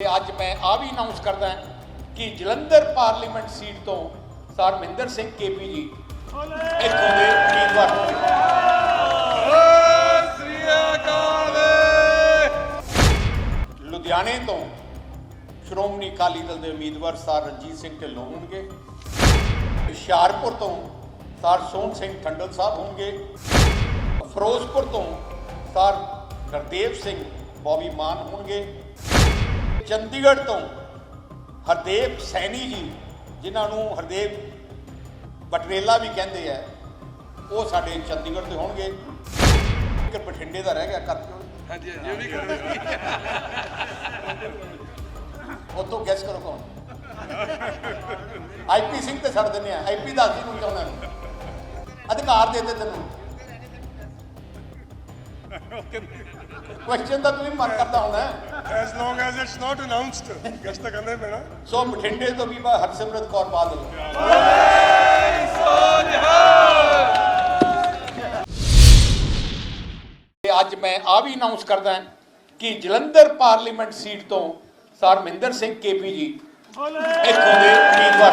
ਤੇ ਅੱਜ ਮੈਂ ਆ ਵੀ ਅਨਾਉਂਸ ਕਰਦਾ ਕਿ ਜਲੰਧਰ ਪਾਰਲੀਮੈਂਟ ਸੀਟ ਤੋਂ ਸਰ ਮਹਿੰਦਰ ਸਿੰਘ ਕੇਪੀ ਜੀ ਇੱਥੋਂ ਦੇ ਉਮੀਦਵਾਰ ਹੋਣਗੇ। ਲੁਧਿਆਣੇ ਤੋਂ ਸ਼੍ਰੋਮਣੀ ਅਕਾਲੀ ਦਲ ਦੇ ਉਮੀਦਵਾਰ ਸਰ ਰਣਜੀਤ ਸਿੰਘ ਢਿੱਲੋਂ ਹੋਣਗੇ। ਹੁਸ਼ਿਆਰਪੁਰ ਤੋਂ ਸਰ ਸੋਹਣ ਸਿੰਘ ਠੰਡਲ ਸਾਹਿਬ ਹੋਣਗੇ। ਫਿਰੋਜ਼ਪੁਰ ਤੋਂ ਸਰ ਗੁਰਦੇਵ ਸਿੰਘ ਬੋਬੀ ਮਾਨ ਹੋਣਗੇ। ਚੰਡੀਗੜ੍ਹ ਤੋਂ ਹਰਦੇਵ ਸੈਣੀ ਜੀ ਜਿਨ੍ਹਾਂ ਨੂੰ ਹਰਦੇਵ ਬਟਰੇਲਾ ਵੀ ਕਹਿੰਦੇ ਆ ਉਹ ਸਾਡੇ ਚੰਡੀਗੜ੍ਹ ਦੇ ਹੋਣਗੇ। ਇੱਕ ਬਠਿੰਡੇ ਦਾ ਰਹਿ ਗਿਆ ਕਰ ਦਿਓ ਹਾਂਜੀ ਹਾਂਜੀ ਉਹ ਵੀ ਕਰ ਉਤੋਂ ਗੈਸ ਕਰੋ ਕੌਣ? ਆਈਪੀ ਸਿੰਘ ਤੇ ਛੱਡ ਦਿੰਦੇ ਆ। ਆਈਪੀ ਦੱਸ ਦੀ ਨੂੰ ਚਾਹੁੰਦਾ ਨੂੰ ਅਧਿਕਾਰ ਦੇ ਦੇ ਤੈਨੂੰ। ਕੁਐਸਚਨ ਤਾਂ ਤੂੰ ਵੀ ਮਨ ਕਰਦਾ ਹੁੰਦਾ ਹੈ। as long as it's not announced guess ਤਾਂ ਕਰਨਾ ਹੀ ਪੈਣਾ ਸੋ ਬਠਿੰਡੇ ਤੋਂ ਵੀ ਬਾ ਹਰਸਿਮਰਤ ਕੌਰ ਬਾਦਲ ਤੇ ਅੱਜ ਮੈਂ ਆ ਵੀ ਅਨਾਉਂਸ ਕਰਦਾ ਕਿ ਜਲੰਧਰ ਪਾਰਲੀਮੈਂਟ ਸੀਟ ਤੋਂ ਸਰ ਮਹਿੰਦਰ ਸਿੰਘ ਕੇਪੀ ਜੀ ਇੱਥੋਂ ਦੇ ਉਮੀਦਵਾਰ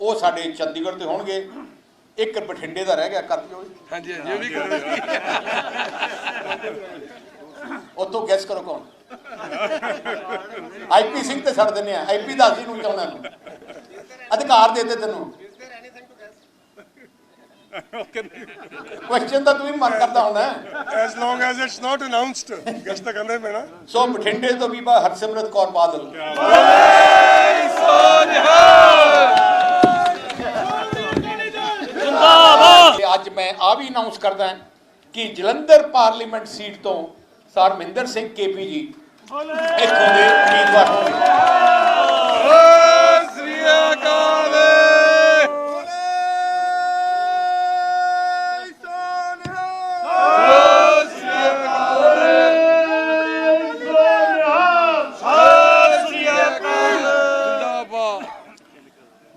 ਉਹ ਸਾਡੇ ਚੰਡੀਗੜ੍ਹ ਦੇ ਹੋਣਗੇ। ਇੱਕ ਬਠਿੰਡੇ ਦਾ ਰਹਿ ਗਿਆ ਕਰ ਦਿਓ। ਹਾਂਜੀ ਹਾਂਜੀ ਉਹ ਵੀ ਕਰ ਉਤੋਂ ਗੈਸ ਕਰੋ ਕੌਣ? ਆਈਪੀ ਸਿੰਘ ਤੇ ਛੱਡ ਦਿੰਦੇ ਆ। ਆਈਪੀ ਦੱਸ ਦੀ ਨੂੰ ਚਾਹੁੰਦਾ ਨੂੰ ਅਧਿਕਾਰ ਦੇ ਦੇ ਤੈਨੂੰ। ਕੁਐਸਚਨ ਤਾਂ ਤੂੰ ਵੀ ਮਨ ਕਰਦਾ ਹੁੰਦਾ। ਹੈ। as long as it's not announced guess ਤਾਂ ਕਰਨਾ ਪੈਣਾ। ਸੋ ਬਠਿੰਡੇ ਤੋਂ ਵੀ ਬਾ ਹਰਸਿਮਰਤ ਕੌਰ ਬਾਦਲ। ਤੇ ਅੱਜ ਮੈਂ ਆ ਵੀ ਅਨਾਉਂਸ ਕਰਦਾ ਕਿ ਜਲੰਧਰ ਪਾਰਲੀਮੈਂਟ ਸੀਟ ਤੋਂ ਸਰ ਮਹਿੰਦਰ ਸਿੰਘ ਕੇਪੀ ਜੀ ਇੱਥੋਂ ਦੇ ਉਮੀਦਵਾਰ ਹੋਣਗੇ ਸ੍ਰੀ ਅਕਾਲ ਜਿੰਦਾਬਾਦ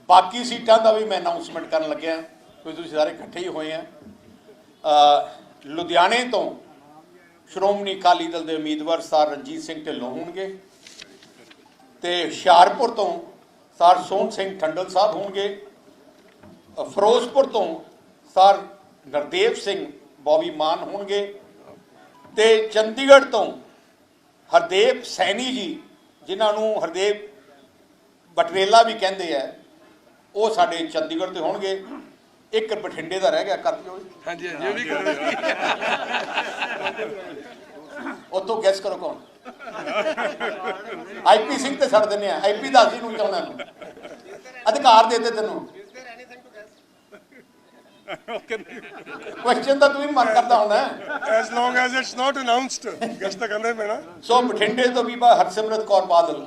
ਬਾਕੀ ਸੀਟਾਂ ਦਾ ਵੀ ਮੈਂ ਅਨਾਉਂਸਮੈਂਟ ਕਰਨ ਲੱਗਿਆ ਕੋਈ ਤੁਸੀਂ ਸਾਰੇ ਇਕੱਠੇ ਹੀ ਹੋਏ ਆ। ਲੁਧਿਆਣੇ ਤੋਂ ਸ਼੍ਰੋਮਣੀ ਅਕਾਲੀ ਦਲ ਦੇ ਉਮੀਦਵਾਰ ਸਰ ਰਣਜੀਤ ਸਿੰਘ ਢਿੱਲੋਂ ਹੋਣਗੇ ਤੇ ਹੁਸ਼ਿਆਰਪੁਰ ਤੋਂ ਸਰ ਸੋਹਣ ਸਿੰਘ ਠੰਡਲ ਸਾਹਿਬ ਹੋਣਗੇ। ਫਿਰੋਜ਼ਪੁਰ ਤੋਂ ਸਰ ਗੁਰਦੇਵ ਸਿੰਘ ਬੋਬੀ ਮਾਨ ਹੋਣਗੇ ਤੇ ਚੰਡੀਗੜ੍ਹ ਤੋਂ ਹਰਦੇਵ ਸੈਣੀ ਜੀ, ਜਿਨ੍ਹਾਂ ਨੂੰ ਹਰਦੇਵ ਬਟਰੇਲਾ ਵੀ ਕਹਿੰਦੇ ਆ, ਉਹ ਸਾਡੇ ਚੰਡੀਗੜ੍ਹ 'ਤੇ ਹੋਣਗੇ। ਇੱਕ ਬਠਿੰਡੇ ਦਾ ਰਹਿ ਗਿਆ ਕਰ ਦਿਓ ਹਾਂਜੀ ਹਾਂਜੀ ਉਹ ਵੀ ਕਰ ਉਤੋਂ ਗੈਸ ਕਰੋ ਕੌਣ? ਆਈਪੀ ਸਿੰਘ ਤੇ ਛੱਡ ਦਿੰਦੇ ਆ। ਆਈਪੀ ਦੱਸ ਦੀ ਨੂੰ ਚਾਹੁੰਦਾ ਨੂੰ। ਅਧਿਕਾਰ ਦੇ ਦੇ ਤੈਨੂੰ। ਕੁਐਸਚਨ ਤਾਂ ਤੂੰ ਵੀ ਮਨ ਕਰਦਾ ਹੁੰਦਾ। As long as it's not announced guess ਤਾਂ ਕਰਨਾ ਹੀ ਪੈਣਾ। ਸੋ ਬਠਿੰਡੇ ਤੋਂ ਵੀ ਬਾ ਹਰਸਿਮਰਤ ਕੌਰ ਬਾਦਲ।